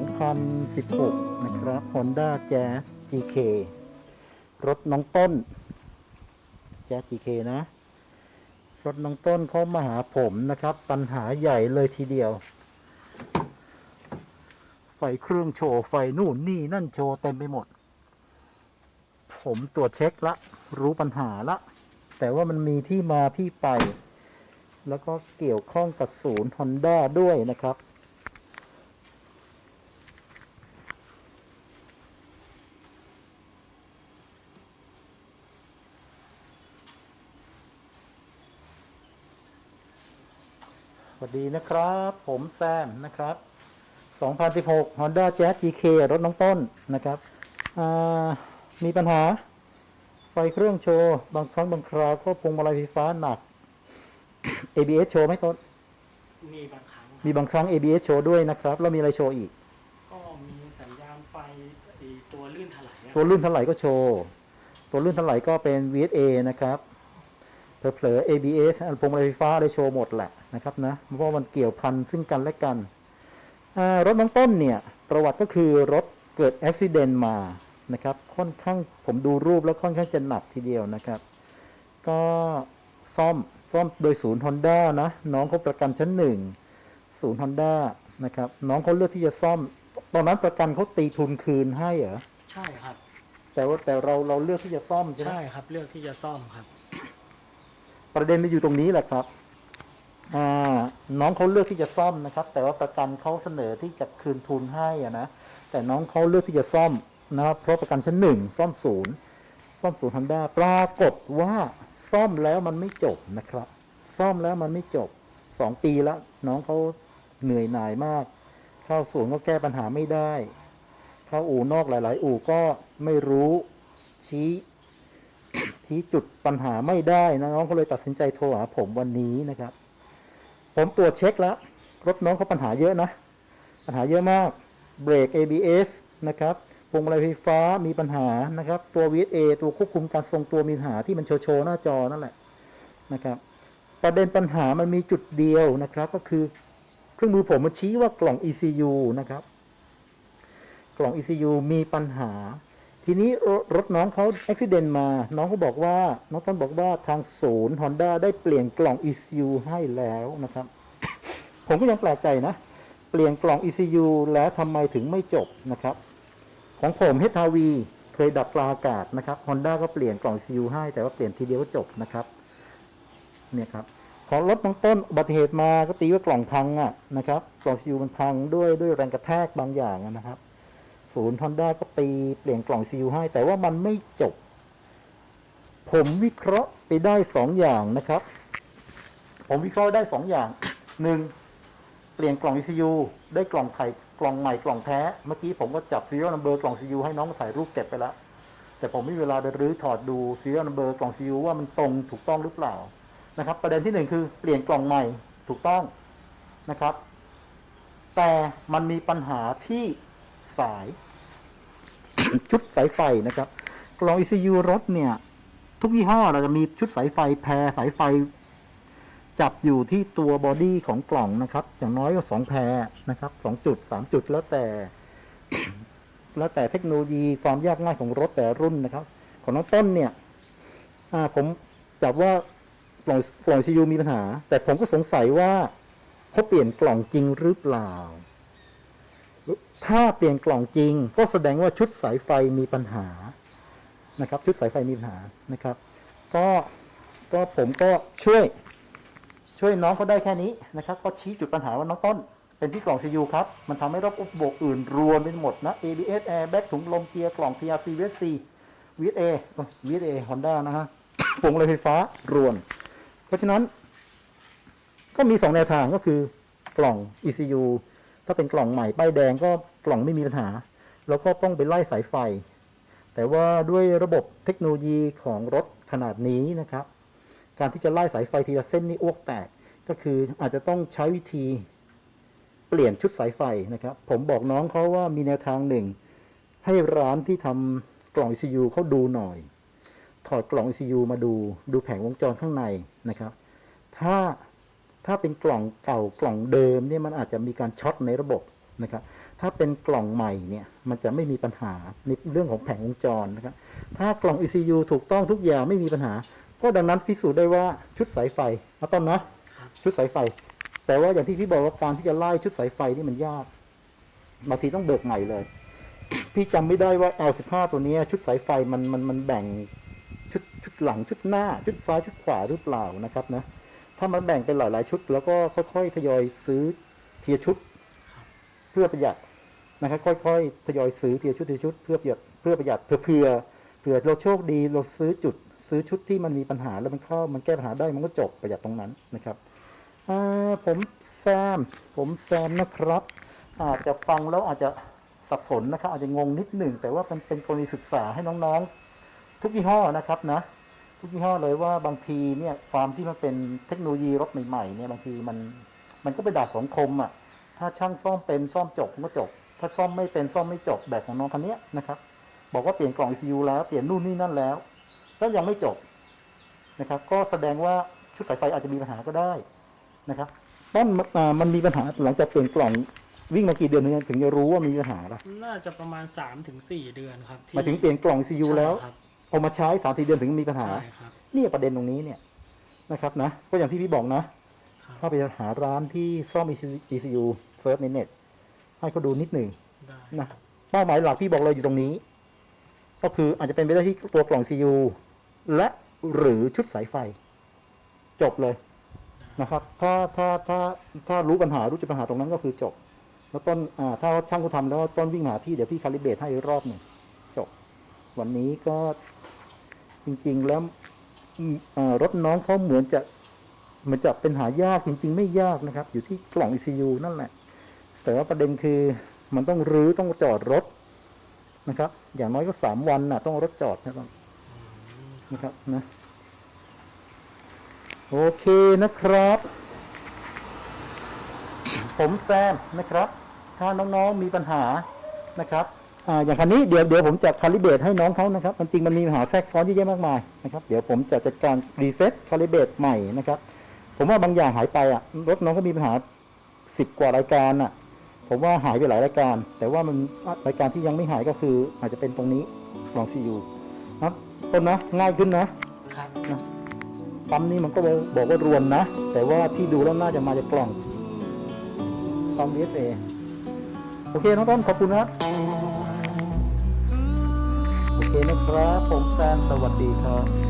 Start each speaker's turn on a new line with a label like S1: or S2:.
S1: 2016 นะครับ Honda Jazz GK รถน้องต้น Jazz GK นะ รถน้องต้นเขามาหาผมนะครับ ปัญหาใหญ่เลยทีเดียว ไฟเครื่องโชว์ ไฟนู่นนี่นั่นโชว์เต็มไปหมด ผมตรวจเช็คละ รู้ปัญหาละ แต่ว่ามันมีที่มาที่ไป แล้วก็เกี่ยวข้องกับศูนย์ Honda ด้วยนะครับ วัสดีนะครับ ผมแซมนะครับ 2016 Honda Jazz GK รถน้องต้นนะครับอ่ามีปัญหา ไฟเครื่องโชว์ บางครั้งบางคราวก็พวงมาลัยไฟฟ้าหนัก ABS โชว์ไหมต้น
S2: มีบางครั้งครับ
S1: มีบางครั้ง ABS โชว์ด้วยนะครับ แล้วมีอะไรโชว์อีก
S2: ก็มีสัญญาณไฟไอ้ตัวลื่นถลายอะ
S1: ตัวลื่นเท่าไหร่ก็โชว์ ตัวลื่นเท่าไหร่ก็เป็น VSA นะครับ เผลอๆ ABS อันพวงมาลัยไฟฟ้าได้โชว์หมดแหละ นะครับนะเพราะมันเกี่ยวพันซึ่งกันและกันอ่ารถน้องต้นเนี่ยประวัติก็คือรถเกิดอุบิเหตุมานะครับ ค่อนข้างผมดูรูปแล้วค่อนข้างจะหนักทีเดียวนะครับ ก็ซ่อมซ่อมโดยศูนย์ Honda นะน้องเขาประกันชั้นหนึ่งศูนย์ Honda นะครับ น้องเขาเลือกที่จะซ่อม ตอนนั้นประกันเขาตีทุนคืนให้เหรอ
S2: ใช่ครับ
S1: แต่ว่าแต่เราเราเลือกที่จะซ่อมใช่ไหม
S2: ใช่ครับ เลือกที่จะซ่อมครับ
S1: ประเด็นมันอยู่ตรงนี้แหละครับอ่า น้องเขาเลือกที่จะซ่อมนะครับ แต่ว่าประกันเขาเสนอที่จะคืนทุนให้อะนะแต่น้องเขาเลือกที่จะซ่อมนะครับเพราะประกันชั้นหนึ่งซ่อมศูนย์ซ่อมศูนย์ฮันได้ปรากฏว่าซ่อมแล้วมันไม่จบนะครับ ซ่อมแล้วมันไม่จบสองปีแล้ว น้องเขาเหนื่อยหน่ายมาก เข้าศูนย์ก็แก้ปัญหาไม่ได้เข้าอู่นอกหลาย ๆ อู่ก็ไม่รู้ชี้ชี้จุดปัญหาไม่ได้นะน้องก็เลยตัดสินใจโทรหาผมวันนี้นะครับ ผมตรวจเช็คแล้ว รถน้องเขาปัญหาเยอะนะ ปัญหาเยอะมาก เบรก ABS นะครับพวงมาลัยไฟฟ้ามีปัญหานะครับ ตัว VSA ตัวควบคุมการทรงตัวมีปัญหาที่มันโชว์โชว์หน้าจอนั่นแหละนะครับ ประเด็นปัญหามันมีจุดเดียวนะครับ ก็คือเครื่องมือผมมันชี้ว่ากล่อง ECU นะครับ กล่อง ECU มีปัญหา ทีนี้รถน้องเขาอุบิเหตุมา น้องเขาบอกว่า น้องต้นบอกว่าทางศูนย์ Honda ได้เปลี่ยนกล่อง ECU ให้แล้วนะครับ ผมก็ยังแปลกใจนะ เปลี่ยนกล่อง ECU แล้วทำไมถึงไม่จบนะครับ ของผม HRV เคยดับปลาอากาศนะครับ Honda ก็เปลี่ยนกล่อง ECU ให้แต่ว่าเปลี่ยนทีเดียวก็จบนะครับ เนี่ยครับ ของรถน้องต้นอุบัติเหตุมาก็ตีว่ากล่องพังอะนะครับ กล่อง ECU มันพังด้วยด้วยแรงกระแทกบางอย่างนะครับ ศูนย์ Honda ก็ตีเปลี่ยนกล่อง CU ให้ แต่ว่ามันไม่จบ ผมวิเคราะห์ไปได้สองอย่างนะครับ ผมวิเคราะห์ได้สองอย่างหนึ่งเปลี่ยนกล่อง ECU ได้กล่องไข่กล่องใหม่กล่องแท้ เมื่อกี้ผมก็จับ serial number กล่อง CU ให้น้องถ่ายรูปเก็บไปแล้ว แต่ผมไม่มีเวลาไปรื้อถอดดู serial number กล่อง CU ว่ามันตรงถูกต้องหรือเปล่านะครับ ประเด็นที่หนึ่งคือเปลี่ยนกล่องใหม่ถูกต้องนะครับ แต่มันมีปัญหาที่ สาย ชุดสายไฟนะครับกล่อง ECU รถเนี่ย ทุกยี่ห้อเราจะมีชุดสายไฟแพรสายไฟ จับอยู่ที่ตัวบอดี้ของกล่องนะครับ อย่างน้อยก็สองแพรนะครับสองจุดสามจุดแล้วแต่ แล้วแต่เทคโนโลยีความยากง่ายของรถแต่รุ่นนะครับ ของน้องต้นเนี่ยผมจับว่ากล่องกล่อง ECU มีปัญหา แต่ผมก็สงสัยว่าเขาเปลี่ยนกล่องจริงหรือเปล่า ถ้าเปลี่ยนกล่องจริง ก็แสดงว่าชุดสายไฟมีปัญหานะครับ ชุดสายไฟมีปัญหานะครับ ก็ก็ผมก็ช่วยช่วยน้องเขาได้แค่นี้นะครับ ก็ชี้จุดปัญหาว่าน้องต้น เป็นที่กล่อง CU ครับ มันทำให้ระบบระบบอื่นรวมไปหมดนะ ABS airbag ถุงลมเกียร์กล่อง TRC VSC VSA VSA Honda นะฮะพวงมาลัยไฟฟ้ารวน เพราะฉะนั้น ก็มีสองแนวทางก็คือกล่อง ECU ถ้าเป็นกล่องใหม่ป้ายแดงก็ กล่องไม่มีปัญหา แล้วก็ต้องไปไล่สายไฟ แต่ว่าด้วยระบบเทคโนโลยีของรถขนาดนี้นะครับ การที่จะไล่สายไฟทีละเส้นนี่อ้วกแตก ก็คืออาจจะต้องใช้วิธีเปลี่ยนชุดสายไฟนะครับ ผมบอกน้องเขาว่ามีแนวทางหนึ่ง ให้ร้านที่ทำกล่อง ECU เขาดูหน่อย ถอดกล่อง ECU มาดูดูแผงวงจรข้างในนะครับ ถ้าถ้าเป็นกล่องเก่ากล่องเดิมเนี่ยมันอาจจะมีการช็อตในระบบนะครับ ถ้าเป็นกล่องใหม่เนี่ย มันจะไม่มีปัญหาในเรื่องของแผงวงจรนะครับ ถ้ากล่อง ECU ถูกต้องทุกอย่างไม่มีปัญหา ก็ดังนั้นพิสูจน์ได้ว่าชุดสายไฟนะต้นนะ
S2: ครับ
S1: ชุดสายไฟ แต่ว่าอย่างที่พี่บอกว่าการที่จะไล่ชุดสายไฟนี่มันยากบางทีต้องเบิกใหม่เลย พี่จำไม่ได้ว่า L15 ตัวเนี้ยชุดสายไฟมันมันมันแบ่งชุดชุดหลังชุดหน้า ชุดซ้ายชุดขวาหรือเปล่านะครับนะถ้ามันแบ่งเป็นหลาย ๆ ชุด แล้วก็ค่อยๆทยอยซื้อเทียร์ชุด เพื่อประหยัด นะครับค่อยๆทยอยซื้อเทียร์ชุดเทียร์ชุดเพื่อประหยัดเพื่อประหยัดเผื่อเผื่อเผื่อเราโชคดีเราซื้อจุดซื้อชุดที่มันมีปัญหาแล้วมันเข้ามันแก้ปัญหาได้มันก็จบประหยัดตรงนั้นนะครับผมแซมผมแซมนะครับ อาจจะฟังแล้วอาจจะสับสนนะครับ อาจจะงงนิดหนึ่งแต่ว่ามันเป็นกรณีศึกษาให้น้องๆ ทุกยี่ห้อนะครับนะทุกยี่ห้อเลยว่าบางทีเนี่ยความที่มันเป็นเทคโนโลยีรถใหม่ๆเนี่ยบางทีมันมันก็เป็นดาบสองคมอะถ้าช่างซ่อมเป็นซ่อมจบมันก็จบ ถ้าซ่อมไม่เป็นซ่อมไม่จบแบบของน้องคันเนี้ยนะครับ บอกว่าเปลี่ยนกล่อง ECU แล้วเปลี่ยนนู่นนี่นั่นแล้วก็ยังไม่จบนะครับ ก็แสดงว่าชุดสายไฟอาจจะมีปัญหาก็ได้นะครับต้นอ่ามันมีปัญหาหลังจากเปลี่ยนกล่องวิ่งมากี่เดือนถึงถึงจะรู้ว่ามีปัญหาล่ะ
S2: น่าจะประมาณ3าถึงสเดือนครับ
S1: หมายถึงเปลี่ยนกล่อง ECU แล้ว
S2: ใช่ครับ
S1: พอมาใช้สามสี่เดือนถึงมีปัญหา
S2: ใช่ครับ
S1: เนี่ยประเด็นตรงนี้เนี่ยนะครับนะก็อย่างที่พี่บอกนะ
S2: ครับ
S1: เข้าไปหาร้านที่ซ่อม ECU เซิร์ชในเน็ต ให้เขาดูนิดหนึ่ง
S2: ได้
S1: นะเป้าหมายหลักพี่บอกเลยอยู่ตรงนี้ ก็คืออาจจะเป็นไปได้ที่ตัวกล่อง CU และหรือชุดสายไฟ จบเลยนะครับ ถ้าถ้าถ้าถ้ารู้ปัญหารู้จุดปัญหาตรงนั้นก็คือจบ แล้วต้นอ่าถ้าช่างเขาทำแล้วต้นวิ่งหาพี่เดี๋ยวพี่คาลิเบรตให้อีกรอบหนึ่งจบ วันนี้ก็จริง ๆ แล้วอืมอ่ารถน้องเขาเหมือนจะเหมือนจะเป็นหายากจริง ๆ ไม่ยากนะครับ อยู่ที่กล่อง ECU นั่นแหละ แต่ว่าประเด็นคือมันต้องรื้อต้องจอดรถนะครับ อย่างน้อยก็สามวันน่ะ ต้องรถจอดนะครับนะครับนะ โอเคนะครับ ผมแซมนะครับ ถ้าน้องๆมีปัญหานะครับอ่าอย่างคันนี้เดี๋ยวเดี๋ยวผมจะคาลิเบตให้น้องเขานะครับมันจริงมันมีปัญหาแทรกซ้อนเยอะแยะมากมายนะครับ เดี๋ยวผมจะจัดการรีเซ็ตคาลิเบตใหม่นะครับ ผมว่าบางอย่างหายไปอะรถน้องก็มีปัญหาสิบกว่ารายการอะ ผมว่าหายไปหลายรายการ แต่ว่ามันรายการที่ยังไม่หายก็คือ อาจจะเป็นตรงนี้ลองซียูครับต้นนะง่ายขึ้นนะครับปั๊มนี้มันก็บอกว่ารวนนะ แต่ว่าที่ดูแล้วน่าจะมาจากกล่องปั๊ม DSA โอเคน้องต้นขอบคุณนะครับโอเคนะครับผมแซมสวัสดีครับ